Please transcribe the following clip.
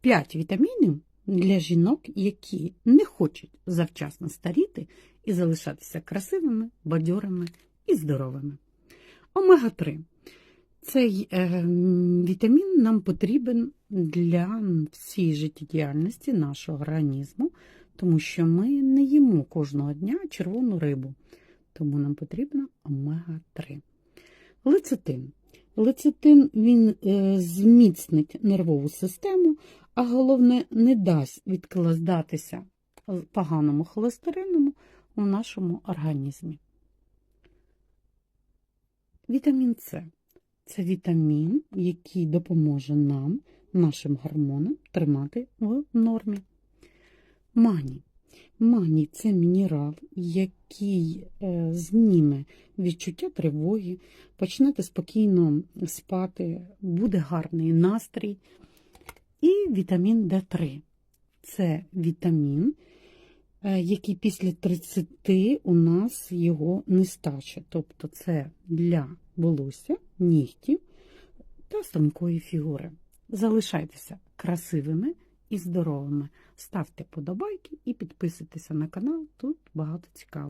5 вітамінів для жінок, які не хочуть завчасно старіти і залишатися красивими, бадьорими і здоровими. Омега-3. Цей е, вітамін нам потрібен для всієї життєдіяльності нашого організму, тому що ми не їмо кожного дня червону рибу, тому нам потрібна омега-3. Лецитин. Лецитин він е, зміцнить нервову систему, а головне не дасть відкладатися поганому холестерину у нашому організмі. Вітамін С це вітамін, який допоможе нам, нашим гормонам, тримати в нормі. Магній. Магній це мінерал, який е, зніме відчуття тривоги, почнете спокійно спати, буде гарний настрій. І вітамін Д3. Це вітамін, е, який після 30 у нас його нестача. Тобто це для волосся, нігтів та стрункої фігури. Залишайтеся красивими і здоровими. Ставте подобайки і підписуйтеся на канал, тут багато цікавого.